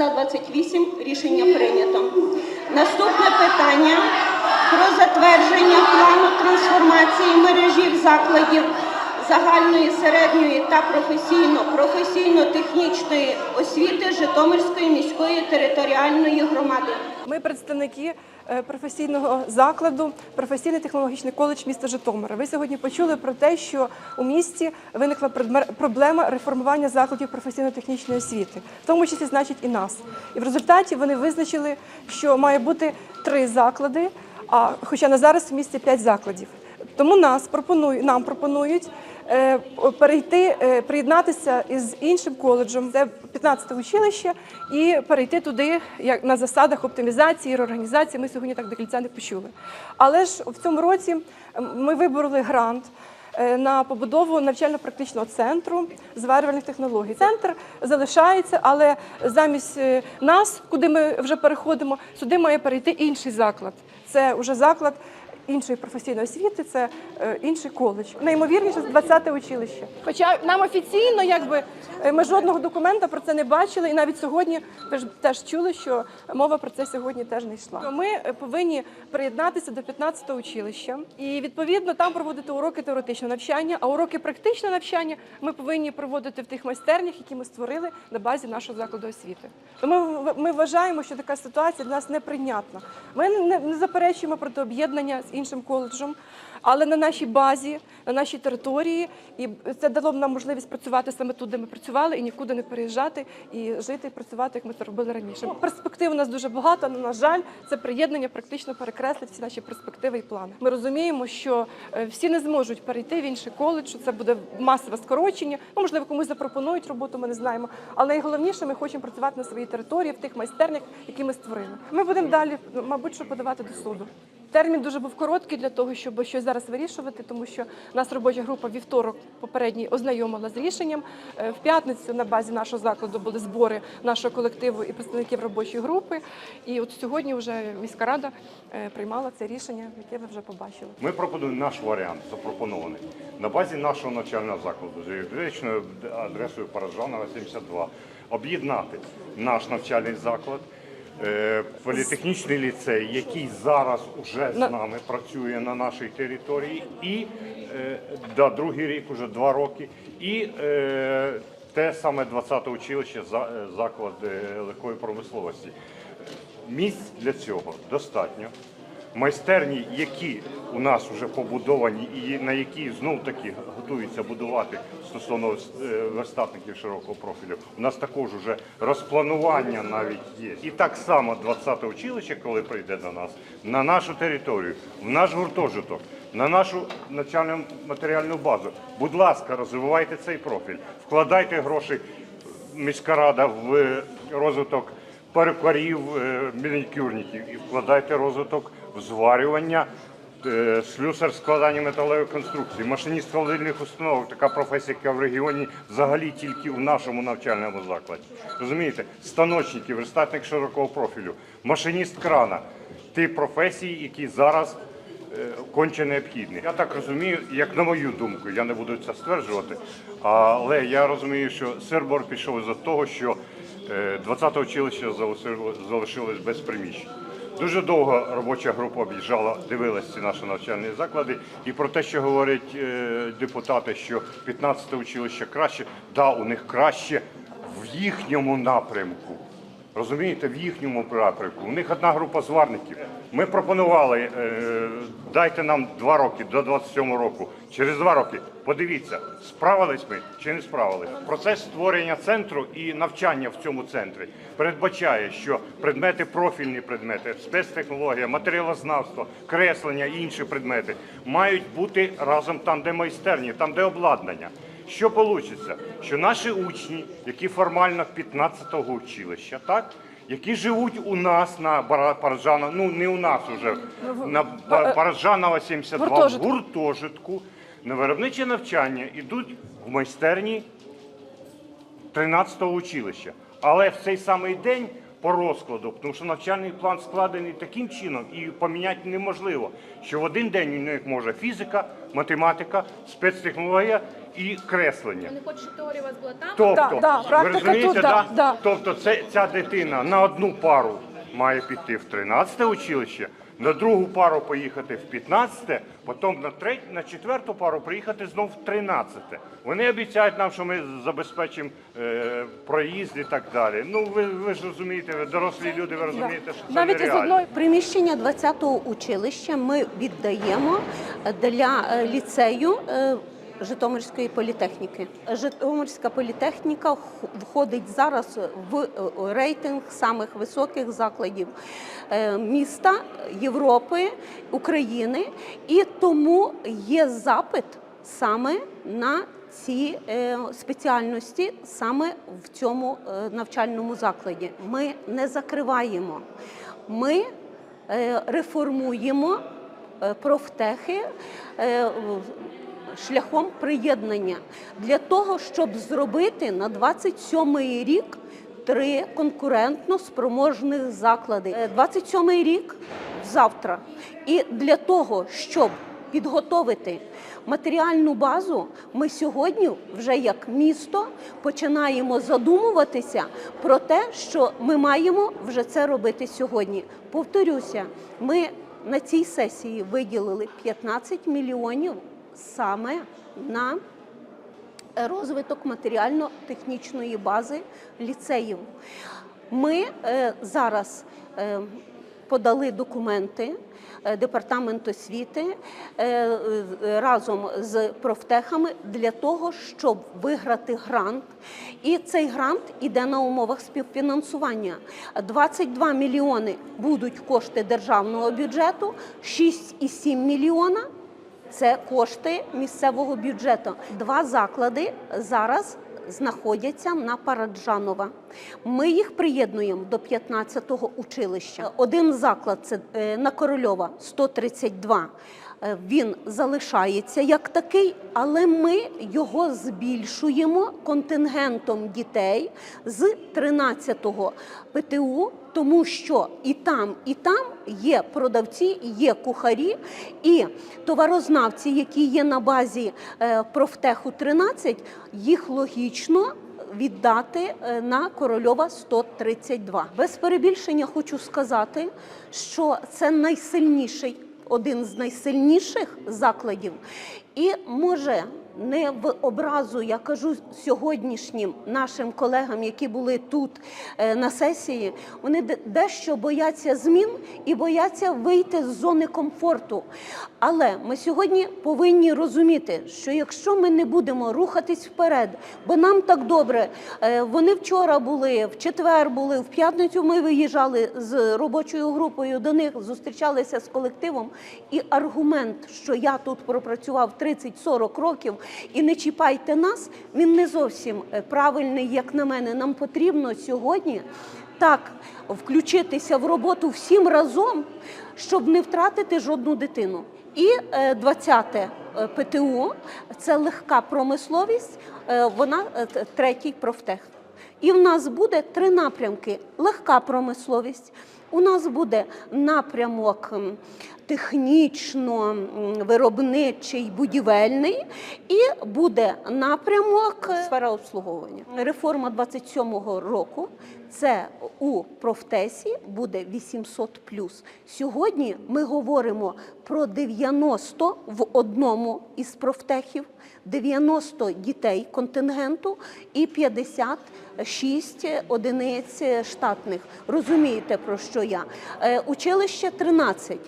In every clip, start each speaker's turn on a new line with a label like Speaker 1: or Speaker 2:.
Speaker 1: За 28 рішення прийнято. Наступне питання про затвердження плану трансформації мережі закладів загальної, середньої та професійно професійно-технічної освіти Житомирської міської територіальної громади.
Speaker 2: Ми представники е, професійного закладу, професійний технологічний коледж міста Житомира. Ви сьогодні почули про те, що у місті виникла проблема реформування закладів професійно-технічної освіти, в тому числі значить і нас. І в результаті вони визначили, що має бути три заклади, а хоча на зараз в місті п'ять закладів. Тому нас пропонують, нам пропонують перейти, е, приєднатися із іншим коледжем, це 15 училище, і перейти туди як на засадах оптимізації, реорганізації. Ми сьогодні так до кільця не почули. Але ж в цьому році ми вибороли грант. е, На побудову навчально-практичного центру зварювальних технологій. Центр залишається, але замість е, нас, куди ми вже переходимо, сюди має перейти інший заклад. Це вже заклад іншої професійної освіти, це е, інший коледж. Найімовірніше, 20-те училище. Хоча нам офіційно, якби е, ми жодного документа про це не бачили, і навіть сьогодні ви теж чули, що мова про це сьогодні теж не йшла. Ми е, повинні приєднатися до 15-го училища і відповідно там проводити уроки теоретичного навчання, а уроки практичного навчання ми повинні проводити в тих майстернях, які ми створили на базі нашого закладу освіти. Тому ми, вважаємо, що така ситуація для нас неприйнятна. Ми не заперечуємо проти об'єднання з іншим коледжем, але на нашій базі, на нашій території, і це дало нам можливість працювати саме тут, де ми працювали, і нікуди не переїжджати, і жити і працювати, як ми це робили раніше. Перспектив у нас дуже багато, але на жаль, це приєднання практично перекреслить всі наші перспективи і плани. Ми розуміємо, що е, всі не зможуть перейти в інший коледж, що це буде масове скорочення. Ну, можливо, комусь запропонують роботу, ми не знаємо. Але найголовніше, ми хочемо працювати на своїй території, в тих майстернях, які ми створили. Ми будемо далі, мабуть, що подавати до суду. Термін дуже був короткий для того, щоб щось зараз вирішувати, тому що нас робоча група вівторок попередній ознайомила з рішенням. Е, В п'ятницю на базі нашого закладу були збори нашого колективу і представників робочої групи. І от сьогодні вже міська рада е, приймала це рішення, яке ви вже побачили.
Speaker 3: Ми пропонуємо наш варіант запропонований на базі нашого навчального закладу з юридичною адресою Параджанова 72. Об'єднати наш навчальний заклад, політехнічний ліцей, який зараз уже з нами працює на нашій території, і е, да, другий рік, уже два роки, і е, те саме 20-те училище, е, заклад е, легкої промисловості. Місць для цього достатньо. Майстерні, які у нас вже побудовані і на які знов таки готуються будувати стосовно е, верстатників широкого профілю, у нас також вже розпланування навіть є. І так само 20-те училище, коли прийде до нас, на нашу територію, в наш гуртожиток, на нашу навчальну матеріальну базу. Будь ласка, розвивайте цей профіль, вкладайте гроші міська рада в розвиток перукарів, е, манікюрників і вкладайте розвиток зварювання, е, слюсар складання металевих конструкцій, машиніст холодильних установок, така професія, яка в регіоні взагалі тільки в нашому навчальному закладі. Розумієте, станочники, верстатник широкого профілю, машиніст крана, ті професії, які зараз е, конче необхідні. Я так розумію, як на мою думку, я не буду це стверджувати, але я розумію, що Сербор пішов за того, що 20-те училище залишило- залишилось без приміщень. Дуже довго робоча група об'їжджала, дивилася ці наші навчальні заклади. І про те, що говорять е, депутати, що 15-те училище краще, да, у них краще в їхньому напрямку. Розумієте, в їхньому напрямку. У них одна група зварників. Ми пропонували, е, дайте нам два роки до 27 року. Через два роки подивіться, справились ми чи не справились. Процес створення центру і навчання в цьому центрі передбачає, що предмети, профільні предмети, спецтехнологія, матеріалознавство, креслення і інші предмети мають бути разом там, де майстерні, там, де обладнання. Що вийде? Що наші учні, які формально 15-го училища, так? які живуть у нас на Бара- ну не у нас уже, на Ба- Параджанова 72, в
Speaker 2: гуртожитку,
Speaker 3: на виробниче навчання йдуть в майстерні 13-го училища. Але в цей самий день по розкладу, тому що навчальний план складений таким чином і поміняти неможливо, що в один день у них може фізика, математика, спецтехнологія і креслення.
Speaker 4: Вони хочуть, щоб теорія у вас була там.
Speaker 3: Тобто,
Speaker 2: Да, да,
Speaker 3: ви розумієте,
Speaker 2: тут, да, да.
Speaker 3: тобто це, ця дитина на одну пару має піти в 13 училище, на другу пару поїхати в 15, потім на третю, на четверту пару приїхати знов в 13. Вони обіцяють нам, що ми забезпечимо е, проїзд і так далі. Ну ви, ви ж розумієте, ви дорослі люди, ви розумієте, що це
Speaker 2: Навіть із
Speaker 3: нереально.
Speaker 2: одної
Speaker 1: Приміщення 20-го училища ми віддаємо для е, ліцею е, Житомирської політехніки. Житомирська політехніка входить зараз в е, рейтинг самих високих закладів е, міста Європи, України, і тому є запит саме на ці е, спеціальності саме в цьому навчальному закладі. Ми не закриваємо. Ми реформуємо профтехи шляхом приєднання для того, щоб зробити на 27-й рік три конкурентно спроможних заклади. Е, 27-й рік завтра. І для того, щоб підготовити матеріальну базу, ми сьогодні вже як місто починаємо задумуватися про те, що ми маємо вже це робити сьогодні. Повторюся, ми на цій сесії виділили 15 мільйонів саме на розвиток матеріально-технічної бази ліцеїв. Ми е, зараз е, подали документи. е, Департамент освіти разом з профтехами для того, щоб виграти грант. І цей грант іде на умовах співфінансування. 22 мільйони будуть кошти державного бюджету, 6,7 мільйона це кошти місцевого бюджету. Два заклади зараз знаходяться на Параджанова. Ми їх приєднуємо до 15-го училища. Один заклад це е, на Корольова 132. Е, Він залишається як такий, але ми його збільшуємо контингентом дітей з 13-го ПТУ, тому що і там, і там є продавці, є кухарі, і товарознавці, які є на базі е, профтеху 13, їх логічно віддати е, на Корольова 132. Без перебільшення хочу сказати, що це найсильніший, один з найсильніших закладів, і може. Не в образу я кажу сьогоднішнім нашим колегам, які були тут е, на сесії. Вони дещо бояться змін і бояться вийти з зони комфорту. Але ми сьогодні повинні розуміти, що якщо ми не будемо рухатись вперед, бо нам так добре, е, вони вчора були, в четвер були, в п'ятницю ми виїжджали з робочою групою до них, зустрічалися з колективом. І аргумент, що я тут пропрацював 30-40 років і не чіпайте нас, він не зовсім е, правильний, як на мене. Нам потрібно сьогодні так включитися в роботу всім разом, щоб не втратити жодну дитину. І е, 20-те е, ПТУ це легка промисловість, е, вона е, третій профтех. І в нас буде три напрямки: легка промисловість. У нас буде напрямок технічно виробничий, будівельний, і буде напрямок е, сфера обслуговування. Реформа 27-го року це у профтесі буде 800 Сьогодні ми говоримо про 90 в одному із профтехів, 90 дітей контингенту і 56 одиниць штатних. Розумієте, про що я? Е, Училище 13.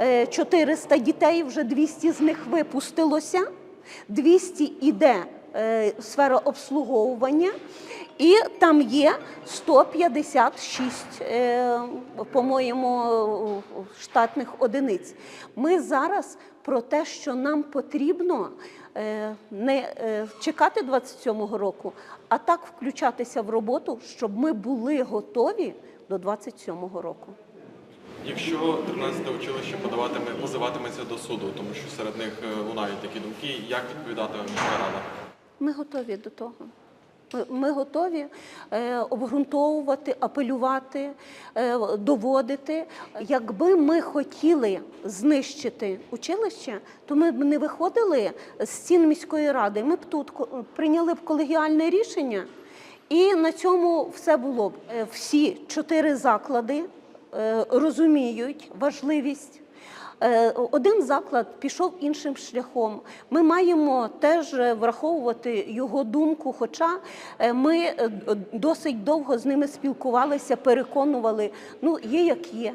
Speaker 1: Е, 400 дітей, вже 200 з них випустилося, 200 іде е, сфера обслуговування, і там є 156, е, по-моєму, штатних одиниць. Ми зараз про те, що нам потрібно е, не е, чекати 27-го року, а так включатися в роботу, щоб ми були готові до 27-го року.
Speaker 5: Якщо 13 училище подаватиме, позиватиметься до суду, тому що серед них е, лунають такі думки, як відповідатиме міська рада?
Speaker 1: Ми готові до того. Ми- готові е, обґрунтовувати, апелювати, е, доводити. Якби ми хотіли знищити училище, то ми б не виходили з стін міської ради. Ми б тут прийняли б колегіальне рішення, і на цьому все було б. Всі чотири заклади розуміють важливість. Е, Один заклад пішов іншим шляхом. Ми маємо теж е, враховувати його думку. Хоча е, ми е, досить довго з ними спілкувалися, переконували. Ну є як є.